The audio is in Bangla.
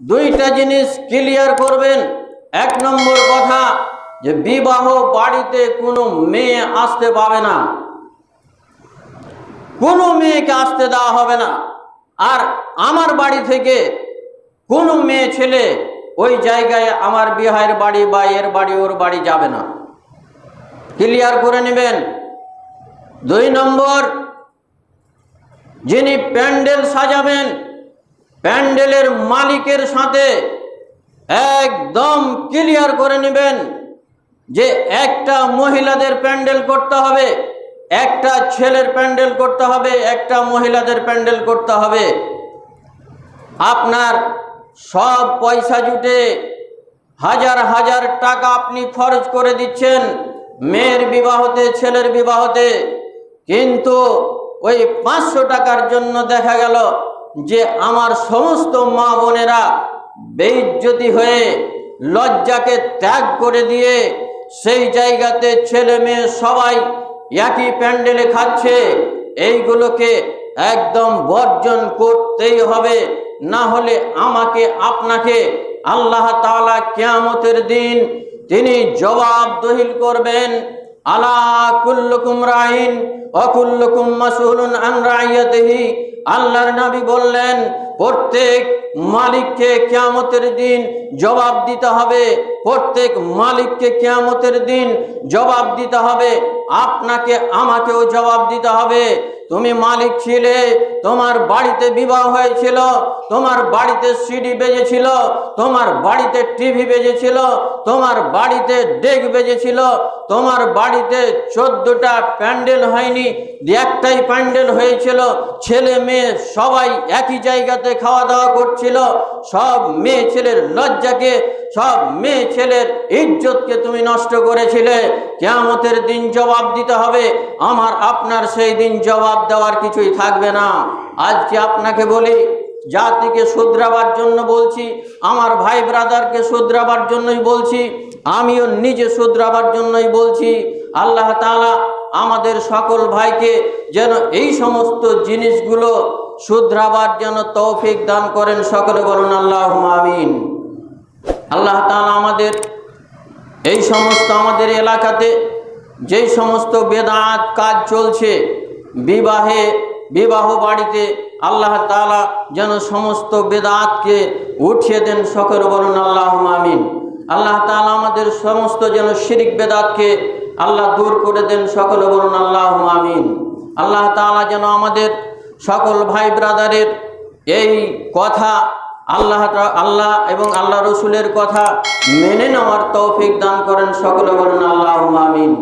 দুইটা জিনিস ক্লিয়ার করবেন। এক নম্বর কথা যে বিবাহ বাড়িতে কোনো মেয়ে আসতে পাবে না। কোনো মেয়েকে আসতে দেওয়া হবে না। আর আমার বাড়ি থেকে কোনো মেয়ে ছেলে ওই জায়গায় আমার বিহারের বাড়ি বা এর বাড়ি, ওর বাড়ি যাবে না। ক্লিয়ার করে নেবেন। দুই নম্বর, যিনি প্যান্ডেল সাজাবেন প্যান্ডেলের মালিকের সাথে একদম ক্লিয়ার করে নেবেন যে একটা মহিলাদের প্যান্ডেল করতে হবে, একটা ছেলের প্যান্ডেল করতে হবে, একটা মহিলাদের প্যান্ডেল করতে হবে। আপনার সব পয়সা জুটে হাজার হাজার টাকা আপনি খরচ করে দিচ্ছেন, মেয়ের বিবাহতে, ছেলের বিবাহতে। কিন্তু ওই পাঁচশো টাকার জন্য দেখা গেল যে আমার সমস্ত মা বোনেরা বেইজ্জতি হয়ে লজ্জাকে ত্যাগ করে দিয়ে সেই জায়গাতে ছেলে মেয়ে সবাই একই প্যান্ডেলে খাচ্ছে, এইগুলোকে একদম বর্জন করতেই হবে। না হলে আমাকে, আপনাকে আল্লাহ তাআলা কেয়ামতের দিন তিনি জবাব দহিল করবেন, আলা কুল্লুকুম রাইন, অকুল্লুকুম মাসউলুন আন রাইয়াতিহি আল্লাহর নাবি বললেন, প্রত্যেক মালিককে কেয়ামতের দিন জবাব দিতে হবে। প্রত্যেক মালিককে কেয়ামতের দিন জবাব দিতে হবে। আপনাকে আমাকেও জবাব দিতে হবে। তুমি মালিক ছিলে, তোমার বাড়িতে বিবাহ হয়েছিল, তোমার বাড়িতে সিডি বেজেছিল, তোমার বাড়িতে টিভি বেজেছিল, তোমার বাড়িতে ডেক বেজেছিল, তোমার বাড়িতে চোদ্দটা প্যান্ডেল হয়নি একটাই প্যান্ডেল হয়েছিল, ছেলে মেয়ে সবাই একই জায়গাতে খাওয়া দাওয়া করছিল সব মেয়ে ছেলের লজ্জাকে, সব মেয়ে ছেলের ইজ্জতকে তুমি নষ্ট করেছিলে। কেয়ামতের দিন জবাব দিতে হবে। আমার, আপনার সেই দিন জবাব দেওয়ার কিছুই থাকবে না। আজকে আপনাকে বলি, জাতিকে শুধরাবার জন্য বলছি, আমার ভাই ব্রাদারকে শুধরাবার জন্যই বলছি, আমিও নিজে শুধরাবার জন্যই বলছি, আল্লাহ তাআলা আমাদের সকল ভাইকে যেন এই সমস্ত জিনিসগুলো শুধরাবার যেন তৌফিক দান করেন সকলে বলুন আল্লাহ আমিন। আল্লাহ তাআলা আমাদের এই সমস্ত আমাদের এলাকাতে যেই সমস্ত বেদাত কাজ চলছে, বিবাহে, বিবাহ বাড়িতে আল্লাহ তাআলা যেন সমস্ত বেদাতকে উঠিয়ে দেন সকল বলুন আল্লাহ আমিন। আল্লাহ তাআলা আমাদের সমস্ত যেন শিরিক বেদাতকে আল্লাহ দূর করে দেন সকলে বলুন আল্লাহ আমিন। আল্লাহ তালা যেন আমাদের সকল ভাই ব্রাদারের এই কথা আল্লাহ আল্লাহ এবং আল্লাহ রসুলের কথা মেনে নেওয়ার তৌফিক দান করেন, সকলে বলুন আল্লাহ আমিন।